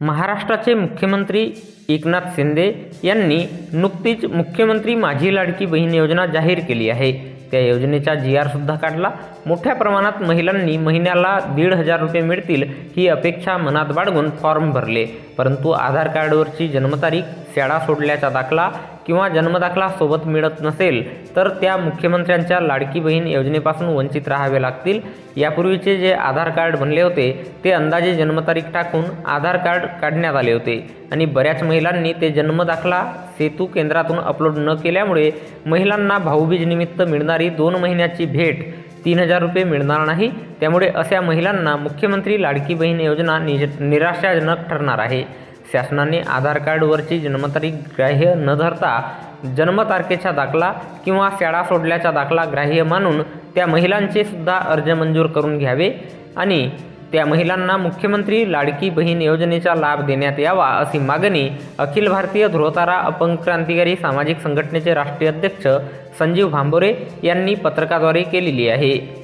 महाराष्ट्राचे मुख्यमंत्री एकनाथ शिंदे यांनी नुकतीच मुख्यमंत्री माझी लाडकी बहीण योजना जाहीर केली आहे. त्या योजनेचा जी आरसुद्धा काढला. मोठ्या प्रमाणात महिलांनी महिन्याला दीड हजार रुपये मिळतील ही अपेक्षा मनात बाळगून फॉर्म भरले. परंतु आधार कार्डवरची जन्मतारीख शाळा सोडल्याचा दाखला. किंवा जन्मदाखला सोबत मिळत नसेल तर त्या मुख्यमंत्र्यांच्या लाडकी बहीण योजनेपासून वंचित राहावे लागतील. यापूर्वीचे जे आधार कार्ड बनले होते ते अंदाजे जन्मतारीख टाकून आधार कार्ड काढण्यात आले होते. आणि बऱ्याच महिलांनी ते जन्मदाखला सेतू केंद्रातून अपलोड न केल्यामुळे महिलांना भाऊबीजनिमित्त मिळणारी दोन महिन्याची भेट तीन हजार रुपये मिळणार नाही. त्यामुळे अशा महिलांना मुख्यमंत्री लाडकी बहीण योजना निज निराशाजनक ठरणार आहे. शासनाने आधार कार्डवरची जन्मतारीख ग्राह्य न धरता जन्मतारखेचा दाखला किंवा शाळा सोडल्याचा दाखला ग्राह्य मानून त्या महिलांचे सुद्धा अर्ज मंजूर करून घ्यावे आणि त्या महिलांना मुख्यमंत्री लाडकी बहीण योजनेचा लाभ देण्यात यावा अशी मागणी अखिल भारतीय ध्रुवतारा अपंग क्रांतिकारी सामाजिक संघटनेचे राष्ट्रीय अध्यक्ष संजीव भांबोरे यांनी पत्रकाद्वारे केलेली आहे.